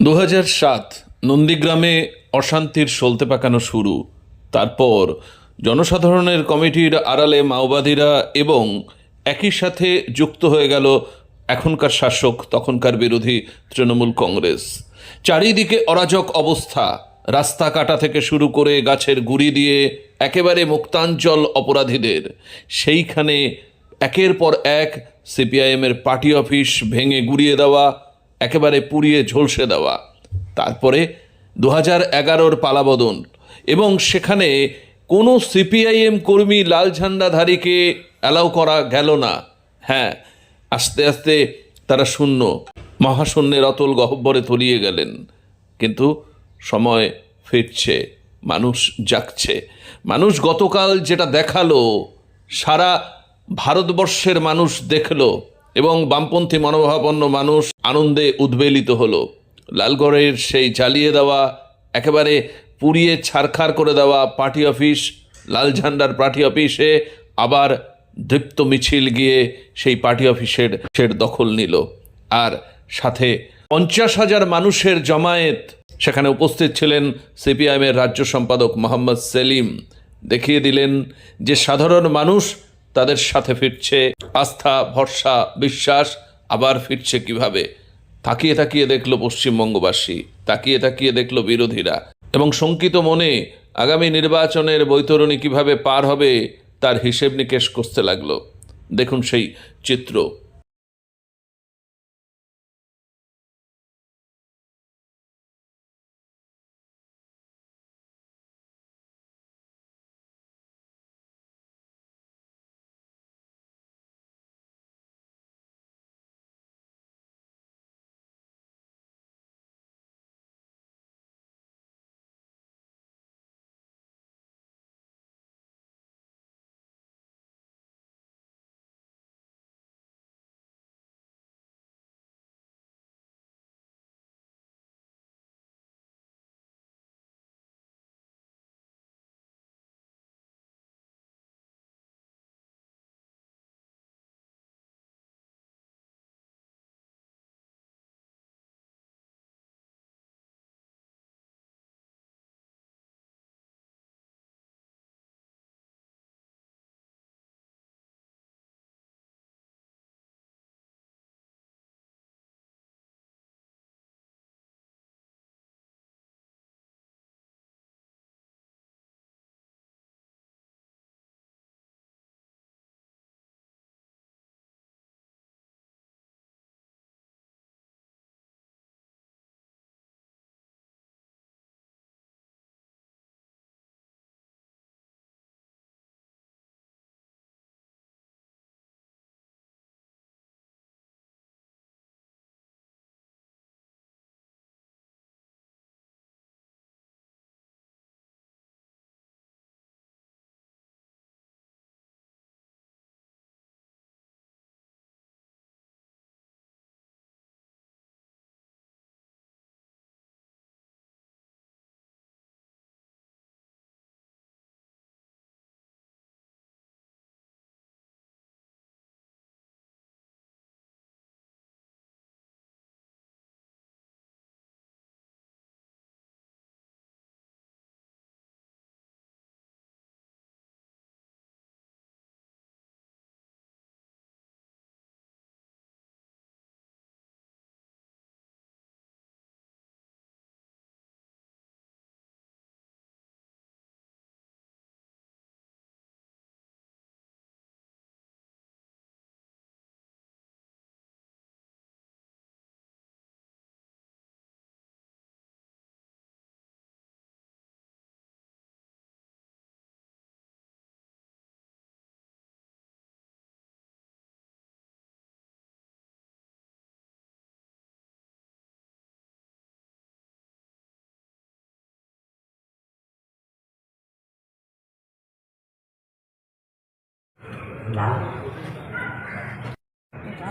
দু সাত নন্দীগ্রামে অশান্তির সলতে পাকানো শুরু। তারপর জনসাধারণের কমিটির আড়ালে মাওবাদীরা এবং একই সাথে যুক্ত হয়ে গেল এখনকার শাসক, তখনকার বিরোধী তৃণমূল কংগ্রেস। চারিদিকে অরাজক অবস্থা। রাস্তা কাটা থেকে শুরু করে গাছের গুড়ি দিয়ে একেবারে মুক্তাঞ্চল অপরাধীদের। সেইখানে একের পর এক সিপিআইএমের পার্টি অফিস ভেঙে গুড়িয়ে দেওয়া একেবারে পুড়িয়ে ঝলসে দেওয়া। তারপরে দু হাজার এগারোর পালাবদন এবং সেখানে কোনো সিপিআইএম কর্মী লাল ঝান্ডাধারীকে অ্যালাউ করা গেল না। হ্যাঁ আস্তে আস্তে তারা শূন্য। মহাশূন্যের অতল গহ্বরে তলিয়ে গেলেন। কিন্তু সময় ফিরছে, মানুষ জাগছে। মানুষ গতকাল যেটা দেখাল, সারা ভারতবর্ষের মানুষ দেখল। এবং বামপন্থী মনোভাবাপন্ন মানুষ আনন্দে উদ্বেলিত হলো। লালগড়ের সেই জ্বালিয়ে দেওয়া, একেবারে পুড়িয়ে ছারখার করে দেওয়া পার্টি অফিস, লাল ঝান্ডার পার্টি অফিসে আবার দৃপ্ত মিছিল গিয়ে সেই পার্টি অফিসের সের দখল নিল। আর সাথে পঞ্চাশ হাজার মানুষের জমায়েত। সেখানে উপস্থিত ছিলেন সিপিআইএমের রাজ্য সম্পাদক মোহাম্মদ সেলিম। দেখিয়ে দিলেন যে সাধারণ মানুষ তাদের সাথে ফিরছে আস্থা, ভরসা, বিশ্বাস, আবার ফিরছে কীভাবে? তাকিয়ে তাকিয়ে দেখল পশ্চিমবঙ্গবাসী, তাকিয়ে তাকিয়ে দেখল বিরোধীরা এবং শঙ্কিত মনে আগামী নির্বাচনের বৈতরণী কীভাবে পার হবে তার হিসেব নিকেশ করতে লাগল। দেখুন সেই চিত্র।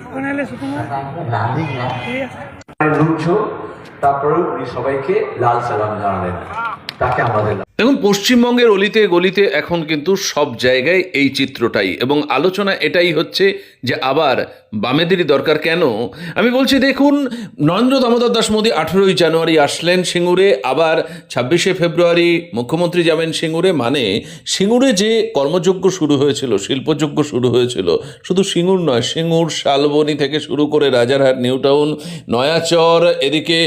ওখানে এলে সুকুমার ঠিক আছে লুচ্ছ তারপরে উনি সবাইকে লাল সালাম জানালেন। তাকে আমাদের দেখুন, পশ্চিমবঙ্গের অলিতে গলিতে এখন কিন্তু সব জায়গায় এই চিত্রটাই। এবং আলোচনা এটাই হচ্ছে যে আবার বামেদেরই দরকার কেন? আমি বলছি, দেখুন, নরেন্দ্র দামোদর দাস মোদী আঠেরোই জানুয়ারি আসলেন সিঙ্গুরে, আবার ছাব্বিশে ফেব্রুয়ারি মুখ্যমন্ত্রী যাবেন সিঙ্গুরে মানে সিঙ্গুরে যে কর্মযজ্ঞ শুরু হয়েছিল, শিল্পযজ্ঞ শুরু হয়েছিল, শুধু সিঙ্গুর নয়, সিঙ্গুর শালবনি থেকে শুরু করে রাজারহাট, নিউটাউন, নয়াচর, এদিকে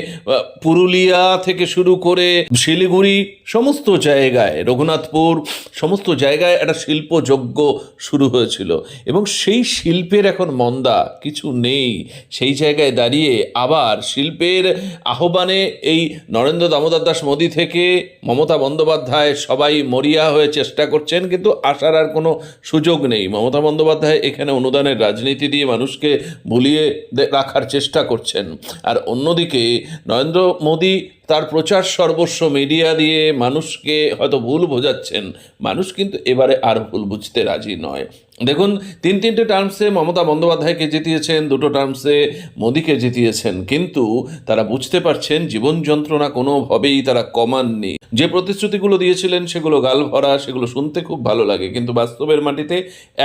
পুরুলিয়া থেকে শুরু করে শিলিগুড়ি সমস্ত জায়গায়, রঘুনাথপুর, সমস্ত জায়গায় একটা শিল্পযজ্ঞ শুরু হয়েছিল। এবং সেই শিল্পের এখন মন্দা, কিছু নেই। সেই জায়গায় দাঁড়িয়ে আবার শিল্পের আহ্বানে এই নরেন্দ্র দামোদর দাস মোদী থেকে মমতা বন্দ্যোপাধ্যায় সবাই মরিয়া হয়ে চেষ্টা করছেন, কিন্তু আসার আর কোনো সুযোগ নেই। মমতা বন্দ্যোপাধ্যায় এখানে অনুদানের রাজনীতি দিয়ে মানুষকে ভুলিয়ে রাখার চেষ্টা করছেন। আর অন্যদিকে নরেন্দ্র মোদী তার প্রচার সর্বস্ব মিডিয়া দিয়ে মানুষকে হয়তো ভুল বোঝাচ্ছেন। মানুষ কিন্তু এবারে আর ভুল বুঝতে রাজি নয়। দেখুন, তিন তিনটে টার্মসে মমতা বন্দ্যোপাধ্যায়কে জিতিয়েছেন, দুটো টার্মসে মোদীকে জিতিয়েছেন, কিন্তু তারা বুঝতে পারছেন জীবন যন্ত্রণা কোনোভাবেই তারা কমাননি। যে প্রতিশ্রুতিগুলো দিয়েছিলেন সেগুলো গাল ভরা, সেগুলো শুনতে খুব ভালো লাগে, কিন্তু বাস্তবের মাটিতে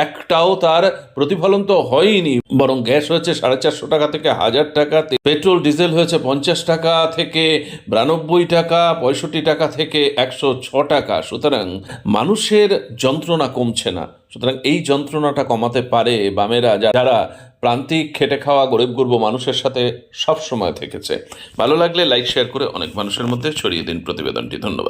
একটাও তার প্রতিফলন তো হয়নি। বরং গ্যাস হয়েছে সাড়ে চারশো টাকা থেকে হাজার টাকা পেট্রোল, ডিজেল হয়েছে পঞ্চাশ টাকা থেকে বিরানব্বই টাকা, পঁয়ষট্টি টাকা থেকে একশো ছ টাকা। সুতরাং মানুষের যন্ত্রণা কমছে না। সুতরাং এই যন্ত্রণাটা কমাতে পারে বামেরা যারা প্রান্তিক খেটে খাওয়া গরিব গুরব মানুষের সাথে সব সময় থেকেছে। ভালো লাগলে লাইক শেয়ার করে অনেক মানুষের মধ্যে ছড়িয়ে দিন প্রতিবেদনটি। ধন্যবাদ।